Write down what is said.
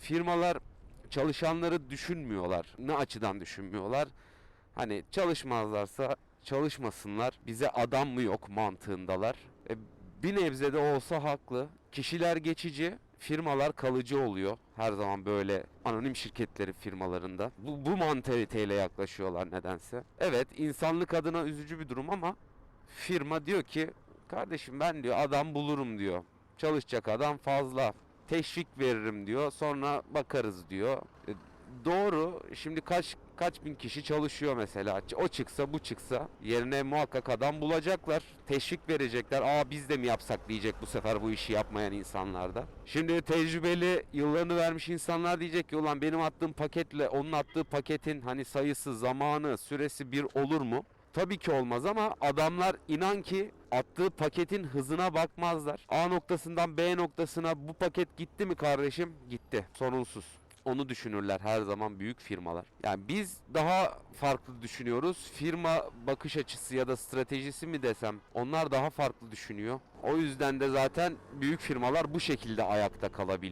Firmalar çalışanları düşünmüyorlar. Ne açıdan düşünmüyorlar? Hani çalışmazlarsa çalışmasınlar. Bize adam mı yok mantığındalar. E, bir nebze de olsa haklı. Kişiler geçici, firmalar kalıcı oluyor. Her zaman böyle anonim şirketleri firmalarında. Bu, bu mantaliteyle yaklaşıyorlar nedense. Evet insanlık adına üzücü bir durum ama firma diyor ki kardeşim ben diyor adam bulurum diyor. Çalışacak adam fazla. Teşvik veririm diyor. Sonra bakarız diyor. E, Doğru. Şimdi kaç kaç bin kişi çalışıyor mesela. O çıksa bu çıksa yerine muhakkak adam bulacaklar. Teşvik verecekler. Aa biz de mi yapsak diyecek bu sefer bu işi yapmayan insanlar da. Şimdi tecrübeli yıllarını vermiş insanlar diyecek ki ulan benim attığım paketle onun attığı paketin hani sayısı, zamanı, süresi bir olur mu? Tabii ki olmaz ama adamlar inan ki attığı paketin hızına bakmazlar. A noktasından B noktasına bu paket gitti mi kardeşim? Gitti. Sorunsuz. Onu düşünürler her zaman büyük firmalar. Yani biz daha farklı düşünüyoruz. Firma bakış açısı ya da stratejisi mi desem onlar daha farklı düşünüyor. O yüzden de zaten büyük firmalar bu şekilde ayakta kalabiliyor.